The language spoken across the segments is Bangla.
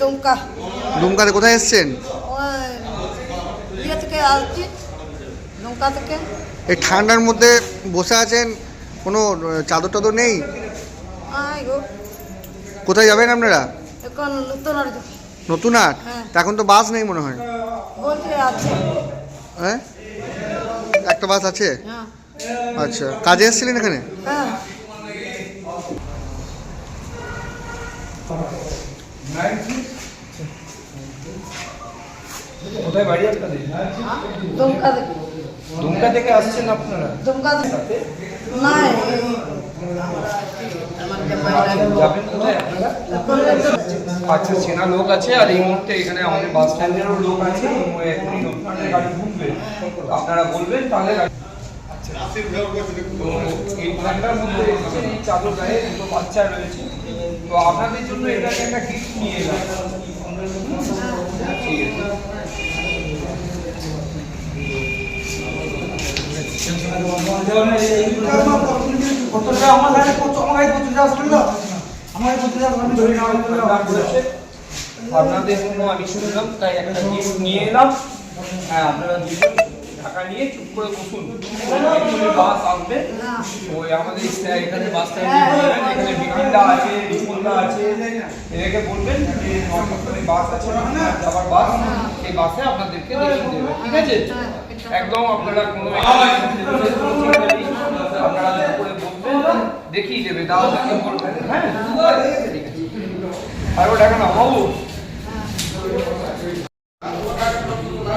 দুমকা দুমকাতে কোথায় এসছেন? থেকে আসছি দুমকা থেকে এই ঠান্ডার মধ্যে বসে আছেন কোনো চাদর টাদর নেই? কোথায় যাবেন আপনারা? এখন নতুন আর। নতুন হাট হ্যাঁ। তা এখন তো বাস নেই মনে হয়। হ্যাঁ? একটা বাস আছে? হ্যাঁ। আচ্ছা কাজে এসেছিলেন এখানে? হ্যাঁ। কোথায় বাড়ি আপনাদের? দুমকা থেকে আসছেন আপনারা? দুমকা থেকে না আচ্ছা চেনা লোক আছে আর এই মুহূর্তে এখানে আমাদের বাস স্ট্যান্ডেরও লোক আছে এখনই নতুন গাড়ি ঢুকবে আপনারা বলবেন তাহলে তো এই ঠান্ডার মধ্যে বাচ্চা রয়েছে। তো আপনাদের জন্য এটাকে একটা গিফট নিয়ে এলাম। ঠিক আছে। কতটা আমার গাড়ি আমার গাড়ি পঁচিশ হাজার শুনলো আমার গাড়ি পঁচিশ হাজার ধরে নেওয়া ঠান্ডা পড়েছে আপনাদের জন্য আমি শুনলাম তাই একটা গিফট নিয়ে এলাম। হ্যাঁ আপনারা দুজন টাকা নিয়ে চুপ করে বসুন। বাস আসবে। ওই আমাদের স্ট্যা- এখানে বাস এখানে বিপিনদা আছে রিপুনদা আছে। এদেরকে বলবেন যে নর্থ বাস আছে বাস এই বাসে আপনাদেরকে দেখিয়ে দেবে ঠিক আছে? একদম আপনারা কোনো দিয়ে দেবে হ্যাঁ আর ওটা কেন বাবু।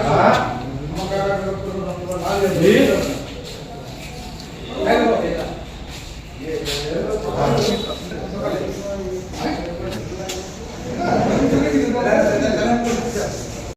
হ্যাঁ।